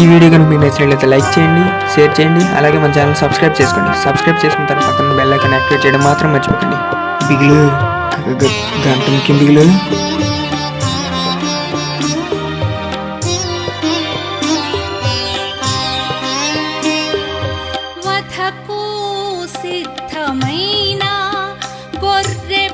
ఈ వీడియో కనుక మీకు నచ్చినట్లయితే లైక్ చేయండి షేర్ చేయండి అలాగే మన ఛానల్ సబ్స్క్రైబ్ చేసుకోండి. సబ్స్క్రైబ్ చేసుకున్న తర్వాత పక్కన బెల్ ఐకాన్ యాక్టివేట్ చేయడం మాత్రం మర్చిపోకండి. బిగులు గంట ముఖ్యం బిగులు. సిద్ధమైన పొర్రె